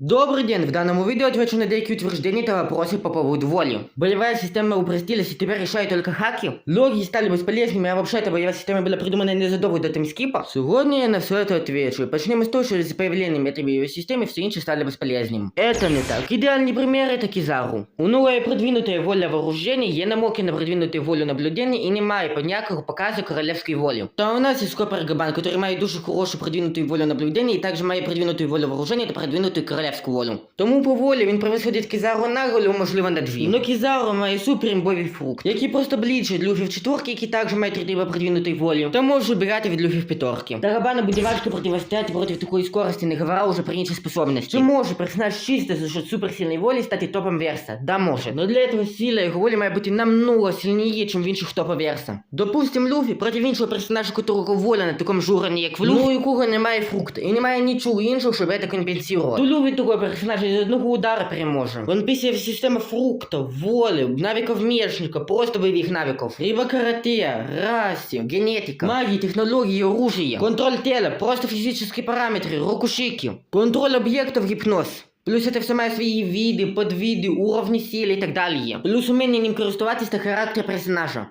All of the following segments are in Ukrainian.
Добрый день! В данном видео отвечу на деякі утверждения и вопросы по поводу воли. Боевая система упростилась и теперь решает только хаки. Логи стали бесполезными, а вообще-то боевая система была придумана незадолго до таймскипа. Сегодня я на все это отвечу. Почнем с того, что с появлением этой боевой системы все инши стали бесполезными. Это не так. Идеальный пример это Кизару. У него є продвинутая воля вооружения, є намоки на продвинутую волю наблюдения и немає по ніякого показу королевской воли. То у нас есть Скопер Габан, который має дуже хорошу продвинутую волю наблюдения и также має продвинутую волю вооружения та продвинутую королевську волю. Тому по волі він превосходить Кізару на голю, можливо, на дві. Но Кізару має суперімбовий фрукт, який просто блічить люфів четверки, які також мають рідиво продвинутої волі, та може убирати від люфів п'ятерки. Тарабану буде важко противостояти проти такої скорості, не говоря уже про інші способності. Чи може персонаж чисто за счет суперсильної волі стати топом Верса? Да, може. Но для этого сила його волі має бути намного сильніше, ніж в інших топа Верса. Допустим, Люфі проти іншого персонажа, которого воля на такому ж уровні, як в Люфі, ну, у якого немає фрукта, і немає нічого іншого, щоб це компенсувати. То Люфі такого персонажа з одного удара переможе. Він після система фруктів, волі, навиків мечника, просто бойових навиків. Либо карате, расі, генетика, магії, технології, оружия, контроль тела, просто фізичні параметри, рокушики, контроль об'єктів, гіпноз. Плюс это все має свої види, подвиди, уровні сили і так далі. Плюс уміння ним користуватись та характер персонажа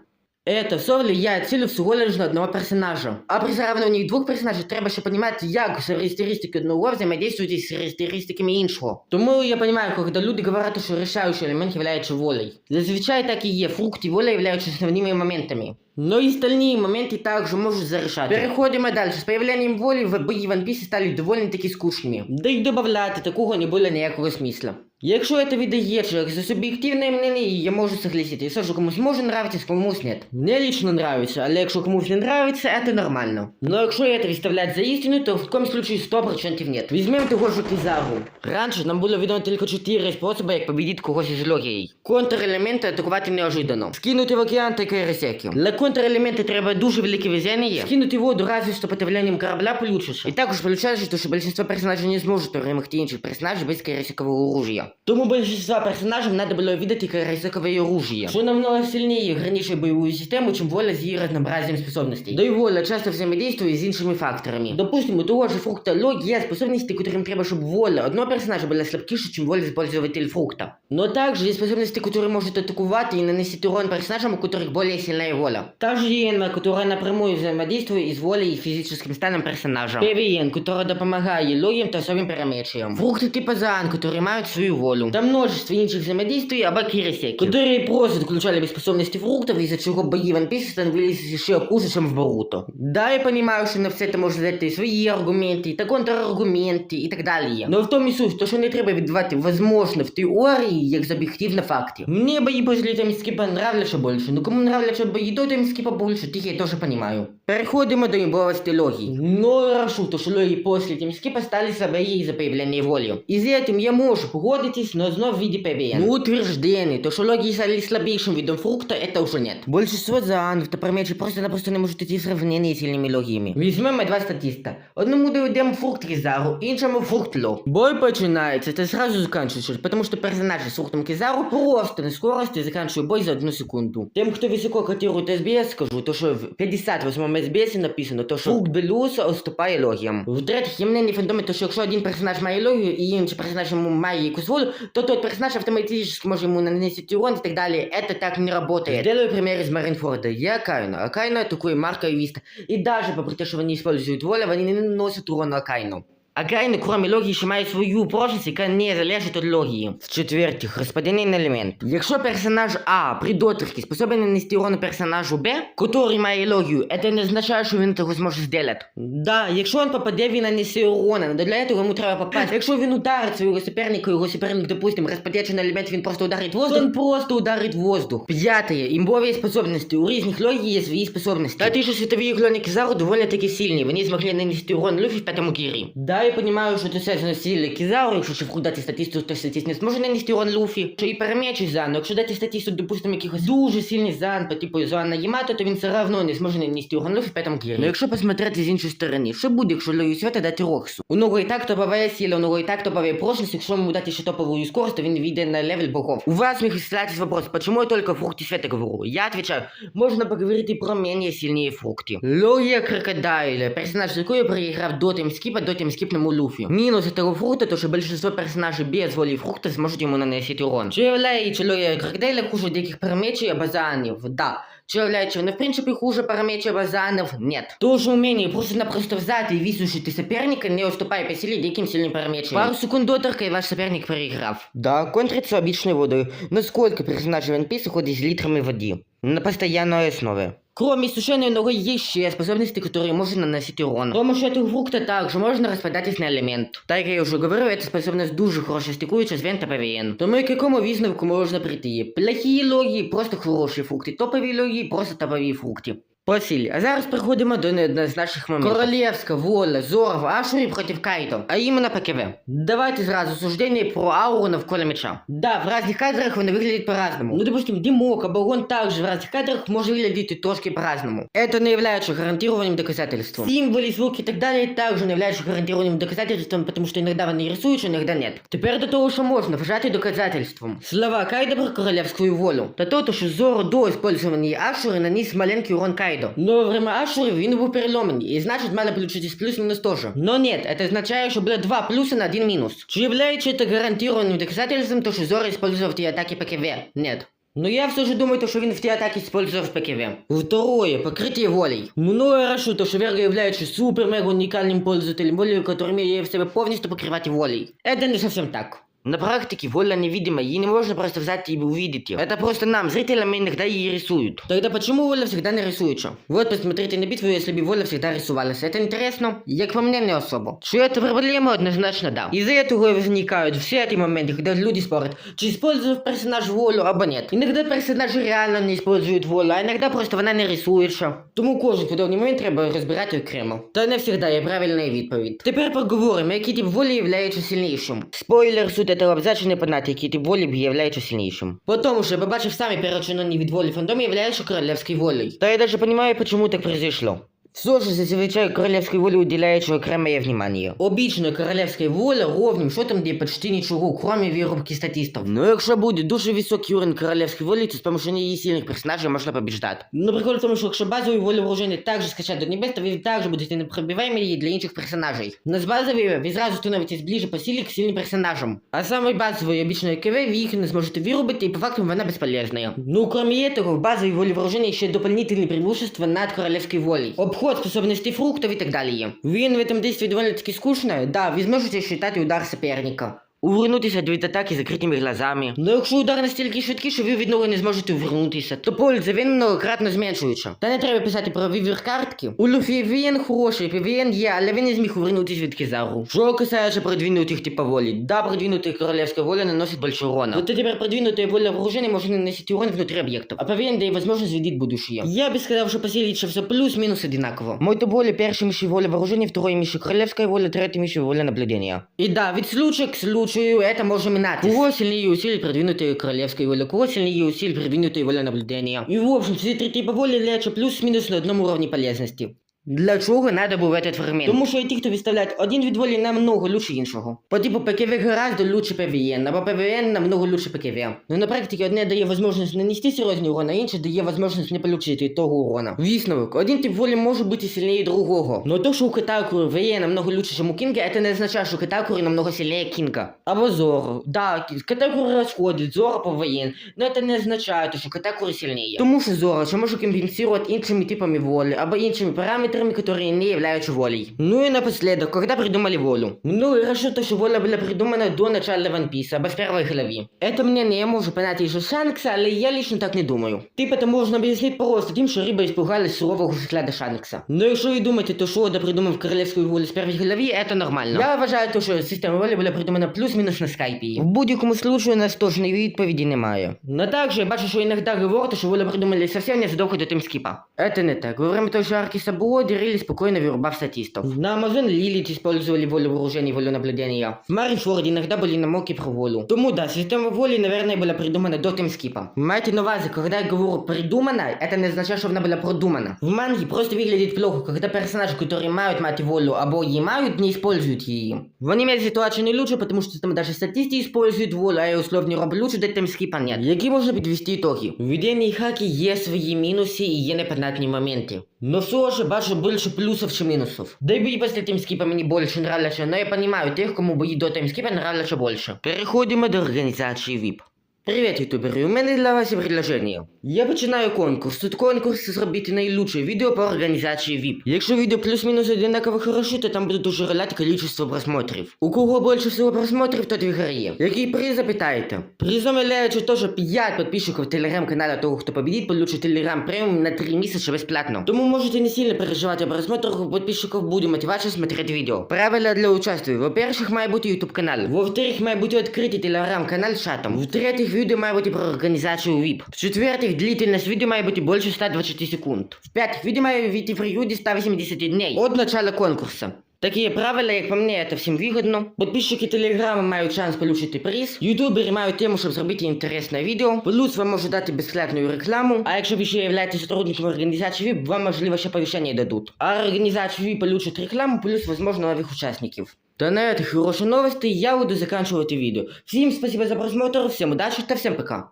Это все влияет силу всего лишь на одного персонажа. А при сравнивании двух персонажів треба ще понимати, як характеристики одного взаимодействують із характеристиками іншого. Тому я понимаю, когда люди говорят, що решающий элемент является волей. Зазвичай так і є, фрукт і воля являются основными моментами. Но и остальные моменты также можуть зарешать. Переходимо дальше. С появлением воли в бої One Piece стали довольно-таки скучними. Да й добавляти такого не було ніякого смисла. Якщо це видається як за суб'єктивне мнение, я можу согласитися, що комусь може нравитися, комусь нет. Мне лично нравится, але якщо комусь не нравится, это нормально. Но якщо это выставлять за истину, то в таком случае 100% нет. Візьмем того ж Кізару. Раніше нам було відомо тільки 4 способи, як победити когось із логією. Контрелементи атакувати неожиданно. Скинути в океан та кересеки. Для контрелемента треба дуже велике везение. Скинути в воду разве что под явлением корабля получишь. І також получается, що большинство персонажей не зможуть перемогти інших персонажей без кересикового оружия. Тому большинство персонажів надо було видати кересикове оружие, що намного сильнее ограничивает боевую систему, чем воля з її разнообразием способностей. Да и воля часто взаимодействует з іншими факторами. Допустим, у того же фрукта лог є способності, которым треба, щоб воля одного персонажа була слабкіше, чем воля использователь фрукта. Но также є способності, которые можуть атакувати і наносити урон персонажам, у которых более сильная воля. Также є Енма, которая напрямую взаимодействует із волей і фізичним станом персонажа. Певієн, которая допомагає логіям та особим перемечиям. Фрукти типа Заан, которые мають свою волю. Та множество інших взаимодействий або кирисеки, которые просто отключали способности фруктов, из-за чего бои One Piece становились еще хуже, чем в Боруто. Да, я понимаю, что на все это можно дать и свои аргументы, та контраргументи і так далі. Но в тому і суть, то що не треба віддавати возможно в теорії, як з об'єктив на факті. Мне бои после таймскипа нравляться больше, но кому нравляться бои до таймскипа больше, тих я тоже понимаю. Переходимо до імбовості логії. Но рашу, то що логії после таймскипа стали слабые из-за появления воли. І з этим я можу погодитись, но знов в виде ПВН. Ну, утверждений, то що логії стали слабейшим видом фрукта, это уже нет. Большинство заанов та промечі просто-напросто не можуть идти в сравнении з сильними логіями. Візьмемо два статиста. Одному доведемо фрукт Кізару, іншому фрукт Ло. Бой починається, та сразу заканчиваешь, потому что персонаж с фруктом Кизару просто на скорости заканчивает бой за одну секунду. Тем, кто высоко котирует СБС, скажу, то что в 58 СБС написано, то що фрукт Белюса уступає логіям. В-третьих, є мнение фандоми, то що якщо один персонаж має логію і інший персонаж має якусь волю, то тот персонаж автоматически может ему нанести урон и так далее. Это так не работает. Делаю пример из Маринфорда. Я Кайна. А Кайна такой марка и виста. И даже по те, что они используют волю, они не наносят урон Акайну. Акайны, кроме логії, ще мають свою прочність, яка не залежить від логії. В-четвертих, розподільний елемент. Якщо персонаж А при доторці способен нанести урон персонажу Б, який має логію, це не означає, що він того зможе зробити. Да, якщо він попаде, він нанесе урона, але для цього йому треба попасти. Якщо він ударить свого суперника, його суперник, допустим, розподячий елемент, він просто ударить воздух, він просто ударить воздух. П'яте, імбові способності. У різних логій є свої способності. Та ті, що світові клони Кізару доволі таки сильні, вони змогли нанести урон Люфі в п'ятому. Да, я понимаю, що це зв'язано з силою Кізару, якщо шифру дати статистику, то статист не зможе нанести урон Люфі. Що і перемечі Зан, якщо дати статистику, допустим, якихось дуже сильний Зан, по типу Зоана Ямато, то він все одно не зможе нанести урон Люфі в п'ятому гірі. Ну якщо посмотрети з іншої сторони, що буде, якщо Лою Свята дати Роксу? У нього і так топова сила, у нього і так топова прочність, якщо йому дати ще топову скорость, то він вийде на левел богов. У вас міг задать вопрос, почему я только фрукты света говорю? Я отвечаю, можно поговорить и про менее сильные фрукты. Логия крокодайля, персонаж, який проіграв до таймскипа, до таймскипа конкретному Луфі. Мінус этого фрукта, то що більшинство персонажей без волі фрукта зможуть йому наносити урон. Чи являється логія крокодиля хуже деяких парамечей або заанів? Да. Чи является он в принципе хуже парамеча базанов? Нет. Тоже умение просто-напросто взять и высушить соперника, не уступая по силе диким сильным парамечам. Пару секунд доторка и ваш соперник проиграв. Да, контрится обычной водой. Но сколько персонажей One Piece ходит с литрами воды? На постоянной основе. Кроме сушеной ноги есть еще способности, которые можно наносить урон. С помощью этого фрукта также можно распадатись на элемент. Так я уже говорю, эта способность дуже хорошо стикується з Вента ПВН. Тому к якому висновку можна прийти? Плохі логі просто хороші фрукти, топові логі просто топові фрукти. По силі. А зараз переходимо до неоднозначних моментів. Королевська воля Зоров Ашурі проти Кайто, а іменно ПКВ. Давайте зразу суждення про ауру навколо меча. Да, в разных кадрах вони выглядят по-разному. Ну, допустим, Димок, Абагон также в разных кадрах може виглядати трошки по-разному. Это не является гарантированным доказательством. Символы, звуки и так далее также не являются гарантированным доказательством, потому что иногда вони рисують, иногда нет. Тепер до того, що можна вважати доказательством. Слова Кайдо про королевську волю. Та то, що Зоро до использования Ашури наніс маленький урон Кайдо. Но во время Ашури він був переломаний, і значить мали получитись плюс-мінус тоже. Но нет, это означает, что было два плюса на один минус. Чи является это гарантированным доказательством, то, что Зоро использовал в те атаки ПКВ? Нет. Но я все же думаю, то, что він в те атаки использовал в ПКВ. Второе, покрытие волей. Мною рашу, то, что Верга является супер-мега уникальным пользователем воли, который имеет в себе полностью покрывать волей. Это не совсем так. На практике воля невидима, ее не можно просто взять и увидеть ее. Это просто нам, зрителям, иногда ее рисуют. Тогда почему воля всегда не рисуется? Вот посмотрите на битву, если бы воля всегда рисовалась. Это интересно? Як по мне, не особо. Что это проблема? Однозначно да. Из-за этого возникают все эти моменты, когда люди спорят, чи использует персонаж волю, або нет. Иногда персонажи реально не используют волю, а иногда просто вона не рисується. Тому кожен подобний момент треба розбирати окремо. Та не завжди є правильна відповідь. Тепер поговоримо, який тип волі є сильнішим. Спойлер, суть этого абзацу не який тип волі є сильнішим. Потому що я побачив самі перечинені від волі фандом являється королевською волею. Та я даже понимаю, почему так произошло. Все же зазвичай королевской воле уделяется окремое внимание. Обычно королевская воля ровним счетом дає почти нічого, кроме вирубки статистов. Ну якщо буде дуже високий уровень королевської волі, то з помощью неї сильних персонажей можна побіждати. Ну прикол в тому, що якщо базову волю вооруження також скачати до небес, то ви також будете непробиваемі для інших персонажей. Но з базової ви зразу становитесь ближе по силі к сильним персонажам. А самой базової обычної КВ ви їх не зможете вирубити, і по факту вона безполезная. Ну кроме этого, в базовой воле вооружения еще дополнительные преимущества над королевской волей. Обход способностей фруктов и так далее. Вин в этом действии довольно-таки скучно, да, вы сможете считать удар соперника. Увернутися від атаки закритими глазами. Ну якщо удар настільки швидкий, що ви від нього не зможете увернутися, то польза він многократно зменшується. Та не треба писати про вівер картки. У Люфі він хороший, ПВН є, але він не зміг увернутися від Кизару. Що касається продвинутих типа волі. Да, продвинутая королевская воля наносит больше урона. Вот теперь продвинутая воля вооружения может наносить урон внутри объектов. А ПВН дает возможность видеть будущее. Я бы сказал, что поселить, что все плюс-минус одинаково. Мой то более первый миши воля вооружения, второй миши королевская воля, третий миши воля наблюдения. И да, ведь случай к случаю это может меняться. Кого сильнее усилить продвинутая королевская воля, кого сильнее усилий продвинутые воля наблюдения. И в общем, все три типа воли являются плюс-минус на одном уровне полезности. Для чого надо був этот фрагмент? Тому що ті, хто виставляють один від волі намного лучше іншого. По типу ПКВ гораздо лучше ПВН, або ПВН намного лучше ПКВ. Ну на практиці одне дає можливість нанести серйозний урон, а інше дає можливість не отримати того урона. Висновок. Один тип волі може бути сильніше другого. Но то, що у Катакури ВЕ намного лучше, чем у Кинга, это не означает, что Катакури намного сильнее Кинга. Або Зоро. Да, Катакури расходит, Зоро по ВН, но это не означает, что Катакури сильнее. Тому що Зоро ще може компенсировать іншими типами волі, або іншими параметрами, которые не являются волей. Ну и напоследок, когда придумали волю? Ну и хорошо то, что воля была придумана до начала One Piece, або с первой главы. Это мне не может понять еще Шанкса, але я лично так не думаю. Типа это можно объяснить просто тем, что рыба испугалась сурового взгляда Шанкса. Но якщо ви думаєте, то що Ода придумав королевську волю з першої главі, это нормально. Я вважаю, то, що система волі була придумана плюс-мінус на скайпі. В будь-якому случаю у нас точної відповіді немає. Но также я бачу, що іноді говорять, що волю придумали совсем незадовго до тимскіпа. Это не так. Во время той же арки Сабуо дерили спокойно вырубав статистов. На Амазон Лилит использовали волю вооружения и волю наблюдения. В Маринфорде иногда были намеки про волю. Тому да, система воли, наверное, была придумана до тимскипа. Майте на увазі, когда я говорю придумана, это не означает, что она была продумана. В манге просто выглядит плохо, когда персонажи, которые мают мать волю, або її мають, не используют ее. В аниме ситуация не лучше, потому что там даже статисты используют волю, а я условно роблю лучше до тимскипа нет. Які можна підвести итоги? В веденні хаки є свої мінуси і є непонятні моменти. Но все же бачу даже больше плюсов, чем минусов. Да и бои после мені больше нравятся, но я понимаю тех, кому бои до таймскипа нравятся больше. Переходимо до організації VIP. Привіт, ютубери! У мене для вас є предложення. Я починаю конкурс. Тут конкурс зробити найлучше відео по організації VIP. Якщо відео плюс-мінус одинаково хороші, то там буде дуже роляти количество просмотрів. У кого більше всього просмотрів, тот виграє. Який приз запитаєте? Призом являється теж 5 підписчиків телеграм-каналу того, хто победить, получит телеграм преміум на 3 місяці безплатно. Тому можете не сильно переживати о просмотрах, у підписчиків буде мотивація смотреть відео. Правила для участия. Во-первых, має бути YouTube канал. Во-вторых, має бути відкритий телеграм-канал з чатом. В-третьих, відео має бути про організацію VIP. В-четвертых, длительність відео має бути більше 120 секунд. В-п'ятих, відео має вийти в періоді 180 дней. От начала конкурсу. Такі правила, як по мені, це всім вигідно. Підписчики телеграми мають шанс отримати приз. Ютубери мають тему, щоб зробити інтересне відео. Плюс вам можуть дати безплатну рекламу. А якщо ви ще являєтесь сотрудником організації VIP, вам можливо ще повищення дадуть. А організація VIP получить рекламу, плюс, возможно, нових учасників. Та на этой хорошей новости я буду заканчивать видео. Всем спасибо за просмотр, всем удачи, та всем пока.